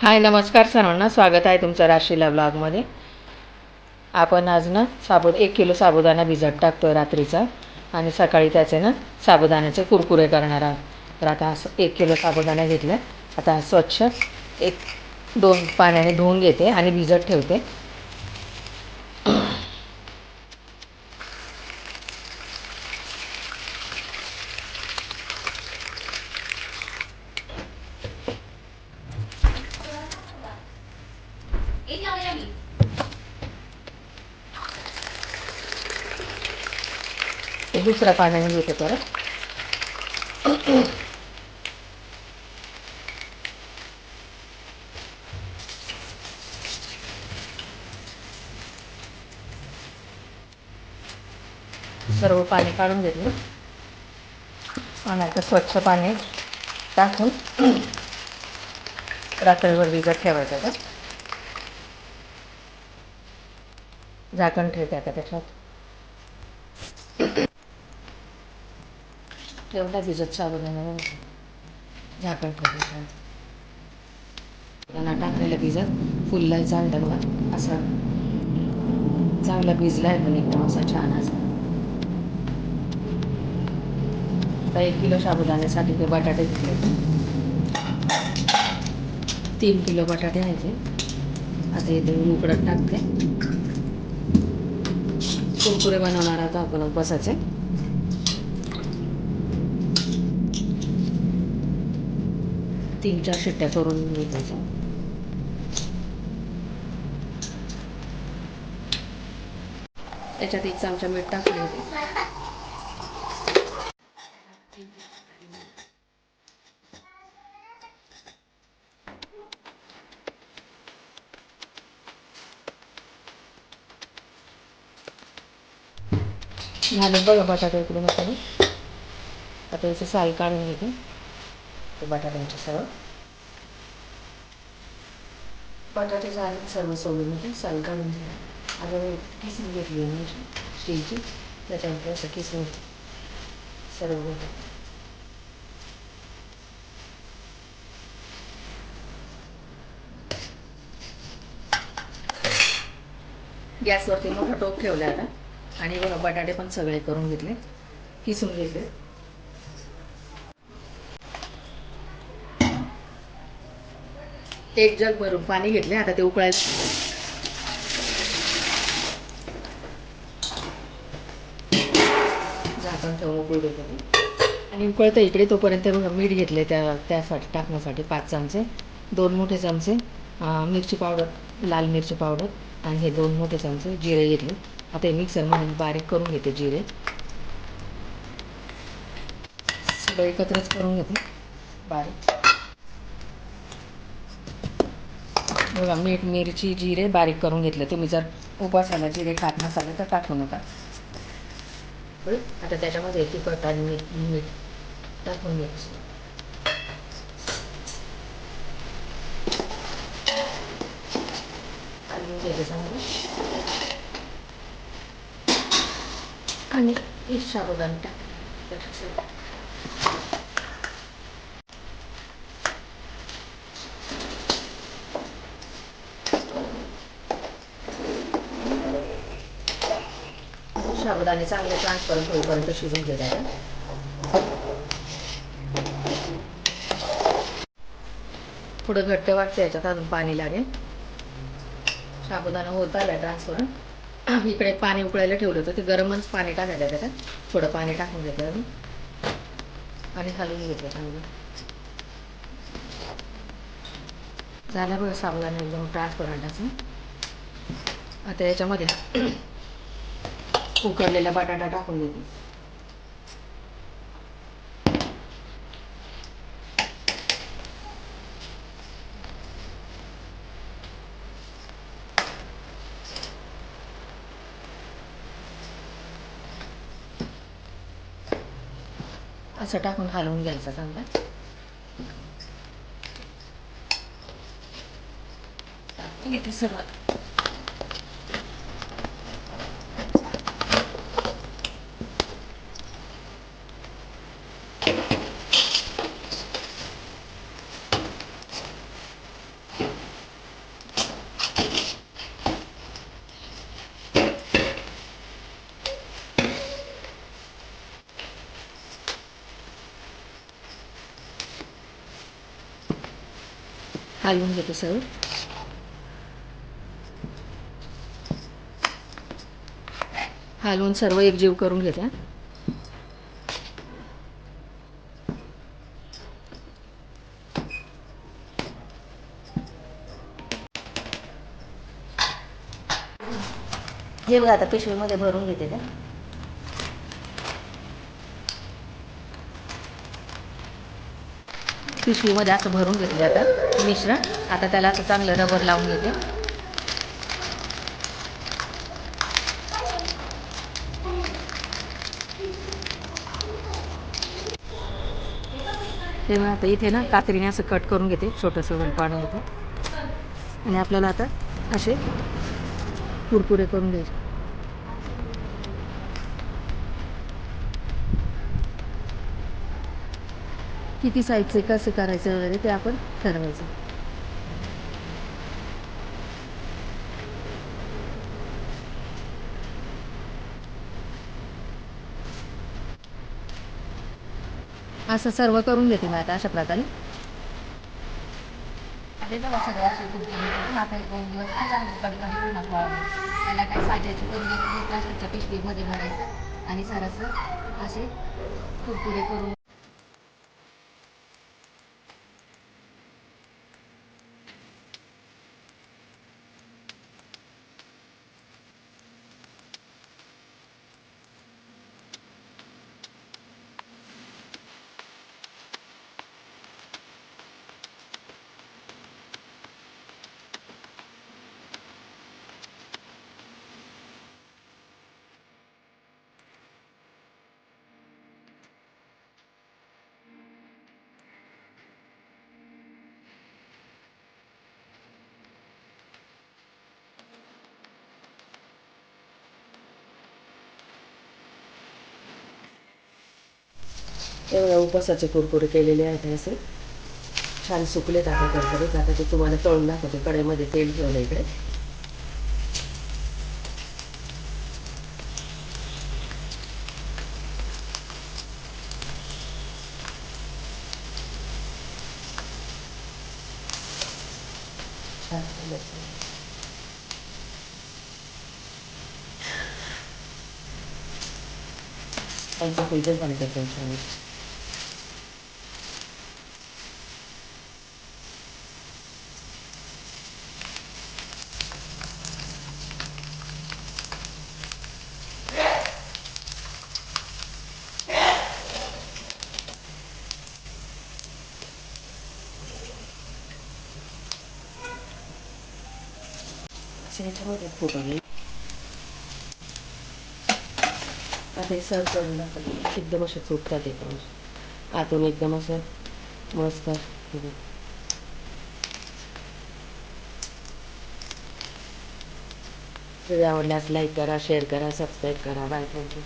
हाय नमस्कार सर्वांना. स्वागत आहे तुमचं राशीला ब्लॉगमध्ये आपण आज ना साबुद एक किलो साबुदाणा भिजत टाकतो आहे रात्रीचा. आणि सकाळी त्याचे ना साबुदाण्याचे कुरकुरे करणार आहोत. तर आता असं एक किलो साबुदाणा घेतला आता स्वच्छ एक दोन पाण्याने धुवून घेते आणि भिजत ठेवते. ते दुसऱ्या पाण्याने धुते परत. सर्व पाणी काढून घेतलं. पाण्याचं स्वच्छ पाणी टाकून. रात्रीवर भिजत ठेवायचं का झाकण ठेवते का त्याच्यात. ठेवला भिजत साबुदाणा झाकण ठेवते त्यांना टाकलेलं भिजत फुलला चालतं बघा असं चांगला भिजला आहे पण एकदम असा छान असा आता एक किलो साबुदाण्यासाठी ते बटाटे घेतले तीन किलो बटाटे घ्यायचे आता इथे उकडत टाकते कुरकुरे बनवणार आता आपण बसायचे तीन चार शिट्ट्या करून घ्यायच्या त्याच्यात एक चमचा मीठ टाकले होते. झालं बघा बटाटे इकडून आता आता याचं साल काढून घेते. ते बटाट्यांचे सर्व बटाटे झाले सर्व सोडून साल काढून घे आता किसून घेतली मी स्टीलची त्याच्यानंतर असं किसून सर्व गॅसवरती मोठा टोप ठेवला आता आणि बघा बटाटे पण सगळे करून घेतले किसून घेतले एक जग भरून पाणी घेतले आता ते उकळायचं. झाकण ठेवून उकळू देतो आणि उकळतं इकडे तोपर्यंत बघा मीठ घेतले त्या त्यासाठी टाकण्यासाठी पाच चमचे दोन मोठे चमचे मिरची पावडर लाल मिरची पावडर आणि हे दोन मोठे चमचे जिरे घेतले. आता हे मिक्सरमध्ये बारीक करून घेते जिरे. सगळं एकत्रच करून घेते. बारीक. बघा मीठ मिरची जिरे बारीक करून घेतले. तुम्ही जर उपासाला जिरे खात नसाल तर टाकू नका. आता त्याच्यामध्ये तिखट आणि मीठ मीठ टाकून घ्यायचं. आणि हे टाक साबुदाणे चांगले ट्रान्सपरंट होईपर्यंत शिजून घ्यायचं पुढं घट्ट वाटतं याच्यात अजून पाणी लागेल. साबुदाणा होत आला ट्रान्सपरंट इकडे पाणी उकळायला ठेवलं होतं ते गरमच पाणी टाकायचं त्याच्यात. थोडं पाणी टाकून घेतलं अजून. आणि हलवून घेतलं चांगलं. झालं बघा साबुदाणा एकदम ट्रान्सपरंट असं आता याच्यामध्ये उकडलेला बटाटा टाकून देते. असं टाकून हलवून घ्यायचं चांगला. घेते सर्वात. हलवून घेते सर्व हलवून सर्व एकजीव करून घेते हे बघा आता पिशवीमध्ये भरून घेते ते पिशवीमध्ये असं भरून घेतले आता मिश्रण. आता त्याला असं चांगलं रबर लावून घेते. तेव्हा आता इथे ना कात्रीने असं कट करून घेते. छोटंसं पाणी घेते आणि आपल्याला आता असे कुरकुरे करून घ्यायचे. किती साईडचे कसं करायचं वगैरे ते आपण ठरवायचं. असं सर्व करून घेते मी आता अशा प्रकारे. ते बघा सगळं असे कुरकुरे करून त्याला काय साच्याची करून प्लास्टिकच्या पिशवीमध्ये भरायचं आणि सरासर असे कुरकुरे करून एवढ्या उपासाचे कुरकुरे केलेले आहेत हे असे. छान सुकलेत आता करकरीत आता ते तुम्हाला तळून दाखवते. कढईमध्ये तेल ठेवलं इकडे. छान झालं. ह्याच्यामध्ये खूप आहे आता हे सर्व करून दाखवते एकदम असे फुटतात एकदम आतून एकदम असं मस्त आवडल्यास लाईक करा शेअर करा सबस्क्राईब करा बाय थँक्यू